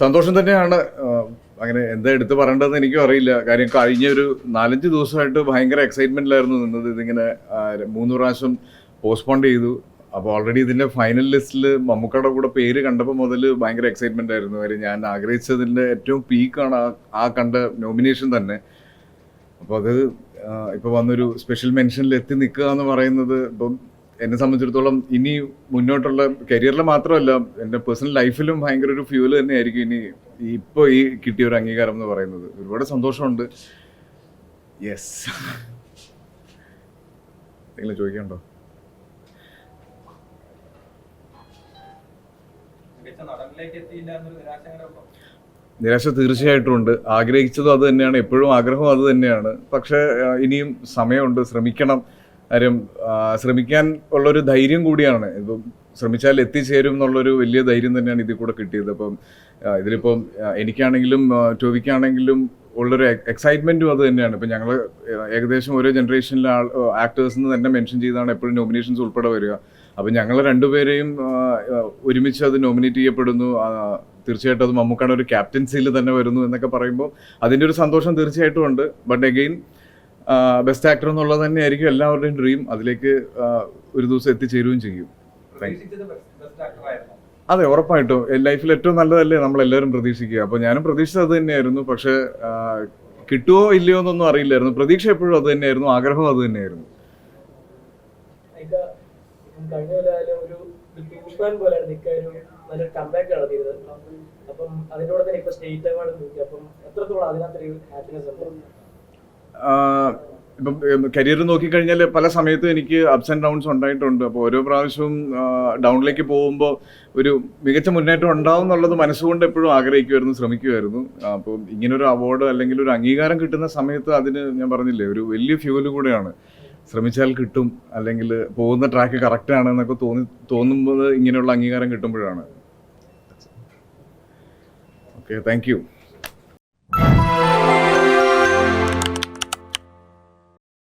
സന്തോഷം തന്നെയാണ്. അങ്ങനെ എന്താ എടുത്ത് പറയേണ്ടതെന്ന് എനിക്കും അറിയില്ല. കാര്യം കഴിഞ്ഞ ഒരു നാലഞ്ച് ദിവസമായിട്ട് ഭയങ്കര എക്സൈറ്റ്മെന്റിലായിരുന്നു നിന്നത്. ഇതിങ്ങനെ മൂന്ന് പ്രാവശ്യം പോസ്റ്റ്പോൺ ചെയ്തു. അപ്പോൾ ഓൾറെഡി ഇതിന്റെ ഫൈനൽ ലിസ്റ്റിൽ മമ്മൂക്കയുടെ കൂടെ പേര് കണ്ടപ്പോൾ മുതൽ ഭയങ്കര എക്സൈറ്റ്മെന്റ് ആയിരുന്നു. കാര്യം ഞാൻ ആഗ്രഹിച്ചതിന്റെ ഏറ്റവും പീക്കാണ് ആ ആ കണ്ട നോമിനേഷൻ തന്നെ. അപ്പോൾ അത് ഇപ്പോൾ ഇപ്പൊ വന്നൊരു സ്പെഷ്യൽ മെൻഷനിൽ എത്തി നിൽക്കുക എന്ന് പറയുന്നത് ഇപ്പം എന്നെ സംബന്ധിച്ചിടത്തോളം ഇനി മുന്നോട്ടുള്ള കരിയറിൽ മാത്രമല്ല എന്റെ പേഴ്സണൽ ലൈഫിലും ഭയങ്കര ഒരു ഫ്യൂൽ തന്നെയായിരിക്കും ഇനി ഇപ്പോൾ ഈ കിട്ടിയ ഒരു അംഗീകാരം എന്ന് പറയുന്നത്. ഒരുപാട് സന്തോഷമുണ്ട്. യെസ് എന്തെങ്കിലും ചോദിക്കണ്ടോ നിരാശ തീർച്ചയായിട്ടും ഉണ്ട്. ആഗ്രഹിച്ചതും അത് തന്നെയാണ്. എപ്പോഴും ആഗ്രഹവും അത് തന്നെയാണ്. പക്ഷേ ഇനിയും സമയമുണ്ട്. ശ്രമിക്കണം. കാര്യം ശ്രമിക്കാൻ ഉള്ളൊരു ധൈര്യം കൂടിയാണ്. ഇപ്പം ശ്രമിച്ചാൽ എത്തിച്ചേരും എന്നുള്ളൊരു വലിയ ധൈര്യം തന്നെയാണ് ഇതിൽ കൂടെ കിട്ടിയത്. അപ്പം ഇതിലിപ്പം എനിക്കാണെങ്കിലും ടോവിക്കാണെങ്കിലും ഉള്ളൊരു എക്സൈറ്റ്മെന്റും അത് തന്നെയാണ്. ഇപ്പം ഞങ്ങൾ ഏകദേശം ഓരോ ജനറേഷനിലെ ആൾ ആക്ടേഴ്സിന് തന്നെ മെൻഷൻ ചെയ്താണ് എപ്പോഴും നോമിനേഷൻസ് ഉൾപ്പെടെ വരിക. അപ്പം ഞങ്ങൾ രണ്ടുപേരെയും ഒരുമിച്ച് അത് നോമിനേറ്റ് ചെയ്യപ്പെടുന്നു. തീർച്ചയായിട്ടും അത് മമ്മൂക്കാണ് ഒരു ക്യാപ്റ്റൻസിയിൽ തന്നെ വരുന്നു എന്നൊക്കെ പറയുമ്പോൾ അതിന്റെ ഒരു സന്തോഷം തീർച്ചയായിട്ടും ഉണ്ട്. ബട്ട് അഗെയിൻ ബെസ്റ്റ് ആക്ടർ എന്നുള്ളത് തന്നെ ആയിരിക്കും എല്ലാവരുടെയും ഡ്രീം അതിലേക്ക് ഒരു ദിവസം എത്തിച്ചേരുകയും ചെയ്യും. അതെ ഉറപ്പായിട്ടും. ലൈഫിൽ ഏറ്റവും നല്ലതല്ലേ നമ്മൾ എല്ലാവരും പ്രതീക്ഷിക്കുക. അപ്പോൾ ഞാനും പ്രതീക്ഷിച്ചത് അത് തന്നെയായിരുന്നു. പക്ഷേ കിട്ടുമോ ഇല്ലയോ എന്നൊന്നും അറിയില്ലായിരുന്നു. പ്രതീക്ഷ എപ്പോഴും അത് തന്നെയായിരുന്നു. ആഗ്രഹം അത് തന്നെയായിരുന്നു. അപ്പം അതിനോട് തന്നെ ഇപ്പൊ സ്റ്റേറ്റ് അവാർഡ് നോക്കി അപ്പം എത്രത്തോളം അതിനകത്തൊരു ഹാപ്പിനെസ് ഉണ്ട്? ഇപ്പം കരിയർ നോക്കിക്കഴിഞ്ഞാൽ പല സമയത്തും എനിക്ക് അപ്സ് ആൻഡ് ഡൗൺസ് ഉണ്ടായിട്ടുണ്ട്. അപ്പോൾ ഓരോ പ്രാവശ്യവും ഡൗണിലേക്ക് പോകുമ്പോൾ ഒരു മികച്ച മുന്നേറ്റം ഉണ്ടാവും എന്നുള്ളത് മനസ്സുകൊണ്ട് എപ്പോഴും ആഗ്രഹിക്കുമായിരുന്നു ശ്രമിക്കുമായിരുന്നു അപ്പോൾ ഇങ്ങനൊരു അവാർഡ് അല്ലെങ്കിൽ ഒരു അംഗീകാരം കിട്ടുന്ന സമയത്ത് അതിന് ഞാൻ പറഞ്ഞില്ലേ ഒരു വലിയ ഫ്യൂൽ കൂടെയാണ്. ശ്രമിച്ചാൽ കിട്ടും അല്ലെങ്കിൽ പോകുന്ന ട്രാക്ക് കറക്റ്റ് ആണ് എന്നൊക്കെ തോന്നി തോന്നുമ്പോൾ ഇങ്ങനെയുള്ള അംഗീകാരം കിട്ടുമ്പോഴാണ്. Okay thank you